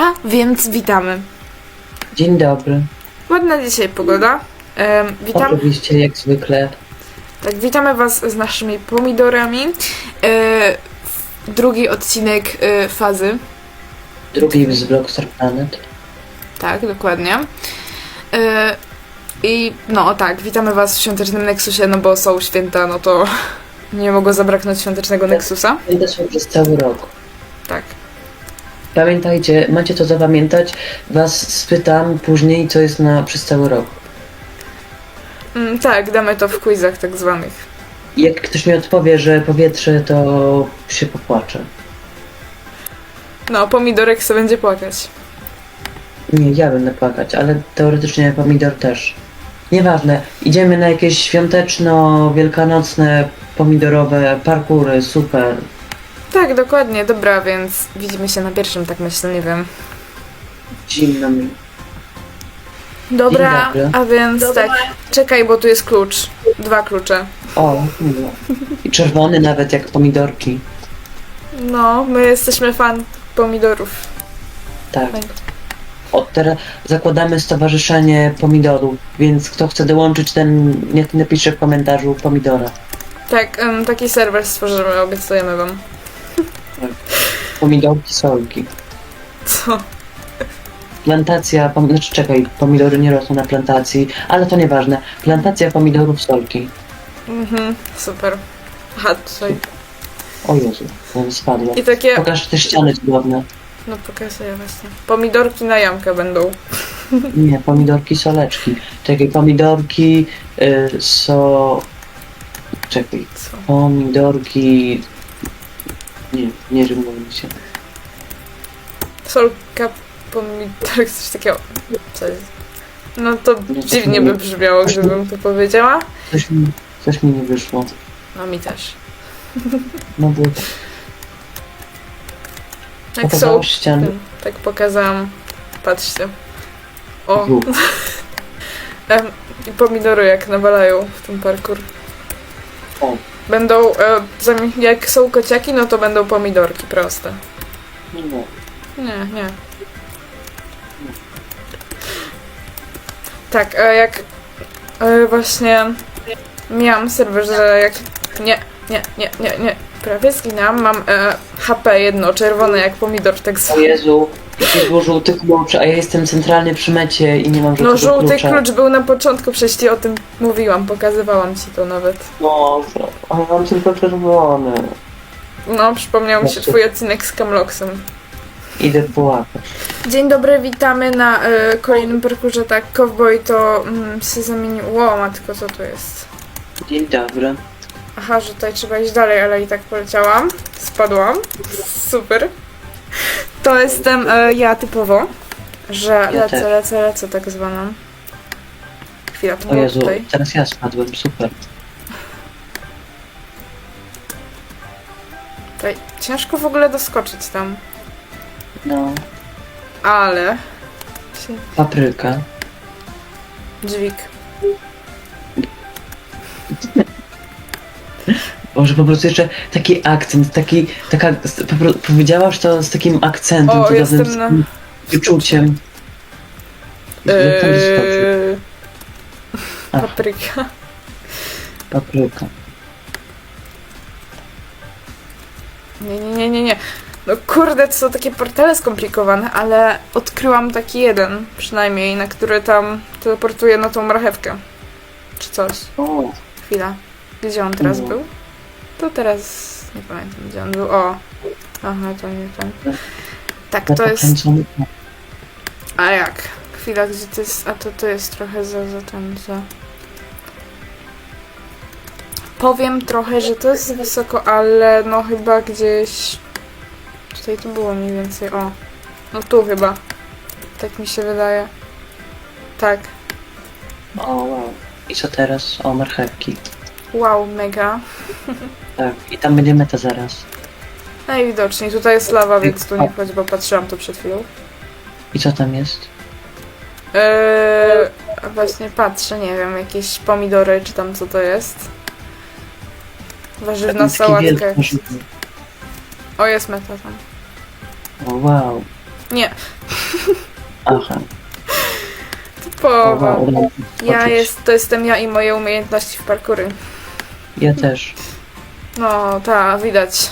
A więc witamy. Dzień dobry. Ładna dzisiaj pogoda. Em, witam, Oczywiście, jak zwykle. tak, witamy Was z naszymi pomidorami. E, drugi odcinek e, fazy. Drugi z Blockstar Planet. Tak, dokładnie. E, I no tak, witamy Was w świątecznym Nexusie, no bo są święta, no to nie mogło zabraknąć świątecznego Nexusa. Będę są przez cały rok. Pamiętajcie, macie to zapamiętać. Was spytam później, co jest na przez cały rok. Mm, tak, damy to w quizach tak zwanych. Jak ktoś mi odpowie, że powietrze, to się popłaczę. No, pomidorek se będzie płakać. Nie, ja będę płakać, ale teoretycznie pomidor też. Nieważne, idziemy na jakieś świąteczno-wielkanocne, pomidorowe parkury, super. Tak, dokładnie, dobra, więc widzimy się na pierwszym, tak myślę, nie wiem. Zimno mi. Dobra, Dzień dobry. a więc tak, czekaj, bo tu jest klucz. Dwa klucze. O, miło. I czerwony nawet, jak pomidorki. No, my jesteśmy fan pomidorów. Tak. Od teraz zakładamy stowarzyszenie pomidorów, więc kto chce dołączyć, ten niech napisze w komentarzu pomidora. Tak, em, taki serwer stworzymy, obiecujemy wam. Pomidorki, solki. Co? Plantacja, pom- znaczy czekaj, pomidory nie rosną na plantacji, ale to nieważne. Plantacja pomidorów, solki. Mhm, super. Aha, tutaj. O Jezu, on spadło. I takie, Pokaż te ściany cudowne. no pokazuję właśnie. Pomidorki na jamkę będą. Nie, pomidorki, soleczki. Czekaj, pomidorki, y, so... Czekaj, Co? pomidorki... Nie, nie rymuje się. Solka, pomidorek, coś takiego. Co jest? No to to dziwnie nie- by brzmiało, gdybym to powiedziała. Coś mi, coś mi nie wyszło. No mi też. No bo Jak są ściany. Tym, tak pokazałam. Patrzcie. O, em, i pomidory jak nawalają w tym parkour. O. Będą, e, zami- jak są kociaki, no to będą pomidorki proste. nie. Nie, nie. Tak, a jak e, właśnie miałam serwer, że jak nie, nie, nie, nie, nie, prawie zginęłam, mam e, HP jedno, czerwone jak pomidor, tak O zwany. Jezu, jakiś był żółty klucz, a ja jestem centralnie przy mecie i nie mam żółtego No żółty klucza. klucz był na początku, przecież ci o tym mówiłam, pokazywałam ci to nawet. No, ale mam tylko czerwony. No, przypomniał mi się No. twój odcinek z Camloxem. Idę połapać. Dzień dobry, witamy na e, kolejnym parkurze, tak, Cowboy to mm, się zamienił, ło matko, co to jest? Dzień dobry. Aha, że tutaj trzeba iść dalej, ale i tak poleciałam, spadłam, super. To jestem e, ja typowo, że lecę, też. lecę, lecę tak zwaną. Chwila, to O było Jezu, tutaj. teraz ja spadłem, super. tutaj. Ciężko w ogóle doskoczyć tam, No, ale... się- papryka. Dźwig. Może po prostu jeszcze taki akcent, taki, taka, po, powiedziałaś to z takim akcentem, O, jestem z na- takim wyczuciem. Eee, papryka. papryka. Nie, nie, nie, nie, nie. No kurde, to są takie portale skomplikowane, ale odkryłam taki jeden przynajmniej, na który tam teleportuje na tą marchewkę. Czy coś. O, Chwila. Gdzie on teraz No. był? To teraz nie pamiętam gdzie on był. O. Aha, to nie ten. Tak, to jest. A jak? Chwila, gdzie to jest. A to to jest trochę za, za ten, za. Powiem trochę, że to jest wysoko, ale no chyba gdzieś. Tutaj tu było mniej więcej. O. No tu chyba. Tak mi się wydaje. Tak. O, wow. I co teraz? O, marchewki. Wow, mega. Tak, i tam będzie meta zaraz. Najwidoczniej. Tutaj jest lawa, więc tu nie wchodź, bo patrzyłam tu przed chwilą. I co tam jest? Eee, a właśnie patrzę, nie wiem, jakieś pomidory, czy tam co to jest. Warzywna Taki sałatka. wielki jakaś. warzywny. O, jest meta tam. O, wow. Nie, Aha. mi się Ja jest, to jestem ja i moje umiejętności w parkury. Ja też. No, ta, widać.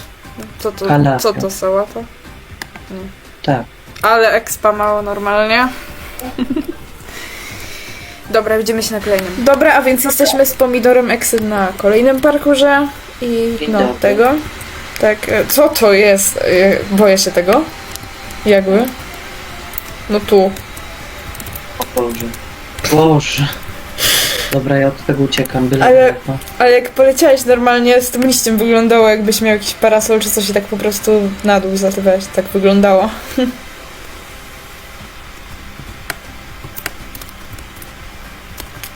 Co to, co to sałata? Tak. Ale expa mało normalnie. Dobra, widzimy się na kolejnym. Dobra, a więc jesteśmy z pomidorem Exy na kolejnym parkurze i Dzień no dobry. tego. Tak, e, co to jest? E, Boję się tego. Jakby. No tu. O Boże. Boże. Dobra, ja od tego uciekam, byle Ale- daleko. Ale jak poleciałeś normalnie z tym liściem wyglądało jakbyś miał jakiś parasol czy coś i tak po prostu na dół zatywałeś. Tak wyglądało.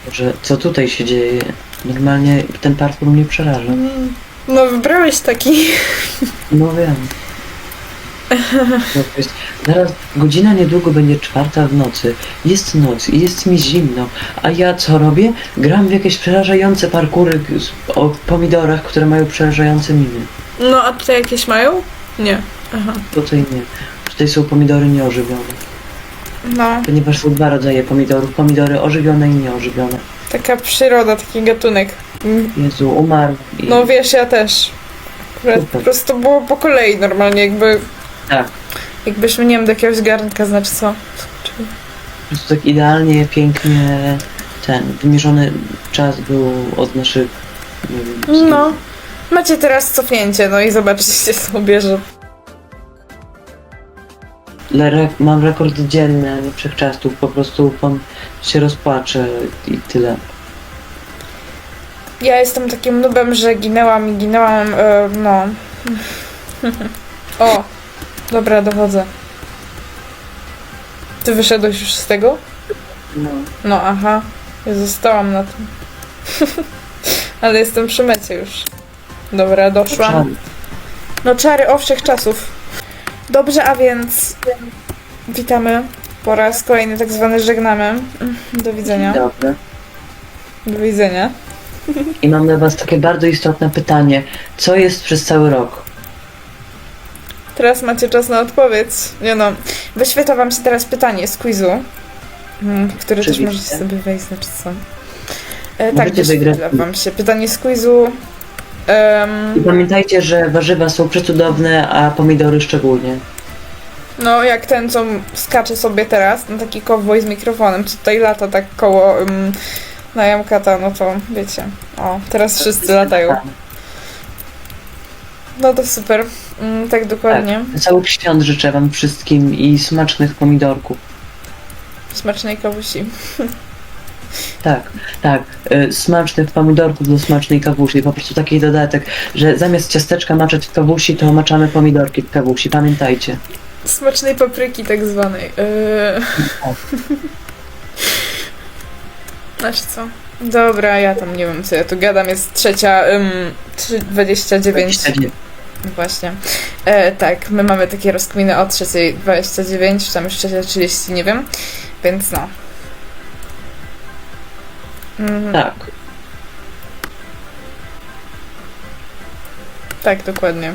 Boże, co tutaj się dzieje? Normalnie ten parkour mnie przeraża. No wybrałeś taki. No wiem. No, to jest, zaraz godzina niedługo będzie czwarta w nocy. Jest noc i jest mi zimno. A ja co robię? Gram w jakieś przerażające parkury z- o pomidorach, które mają przerażające miny. No a tutaj jakieś mają? Nie. Aha. Tutaj nie. Tutaj są pomidory nieożywione. No, Ponieważ są dwa rodzaje pomidorów. Pomidory ożywione i nieożywione. taka przyroda, taki gatunek. Mm, Jezu, umarł. I... No wiesz, ja też. Akurat Super. po prostu było po kolei normalnie, jakby. Tak. Jakbyśmy nie wiem do jakiegoś garnka, znaczy co? Czyli- Po prostu tak idealnie, pięknie ten wymierzony czas był od naszych nie wiem, No. Macie teraz cofnięcie, no i zobaczycie sobie, że re, mam rekord dzienny, a nie wszechczasów. Po prostu pan się rozpłacze i tyle. ja jestem takim nubem, że ginęłam i ginęłam, e, no. o, dobra, dochodzę. Ty wyszedłeś już z tego? No. No, aha. Ja zostałam na tym. Ale jestem przy mecie już. Dobra, doszłam. No czary owszych czasów. Dobrze, a więc witamy po raz kolejny, tak zwany żegnamy. Do widzenia. Dobrze. Do widzenia. I mam dla was takie bardzo istotne pytanie. Co jest przez cały rok? Teraz macie czas na odpowiedź. Nie no, wyświetla wam się teraz pytanie z quizu, mm, w które też możecie sobie wejść, znaczy co. E, tak, wygrać. wyświetla wam się pytanie z quizu. Em, I pamiętajcie, że warzywa są przecudowne, a pomidory szczególnie. No, jak ten, co skacze sobie teraz, no taki kowboj z mikrofonem, co tutaj lata tak koło um, na Jamkata, no to wiecie. O, teraz wszyscy latają. No to super. Mm, tak dokładnie. Cały świąt życzę wam wszystkim i smacznych pomidorków. Smacznej kawusi. Tak, tak. Y, smacznych pomidorków do smacznej kawusi. Po prostu taki dodatek, że zamiast ciasteczka maczać w kawusi, to maczamy pomidorki w kawusi. Pamiętajcie. Smacznej papryki tak zwanej. Yy... Znaczy co? Dobra, ja tam nie wiem co ja tu gadam, jest trzecia, um, 29. Właśnie. E, tak, my mamy takie rozkminy o 3.29, czy tam już 3.30, nie wiem. Więc no. Mhm, Tak. tak, dokładnie.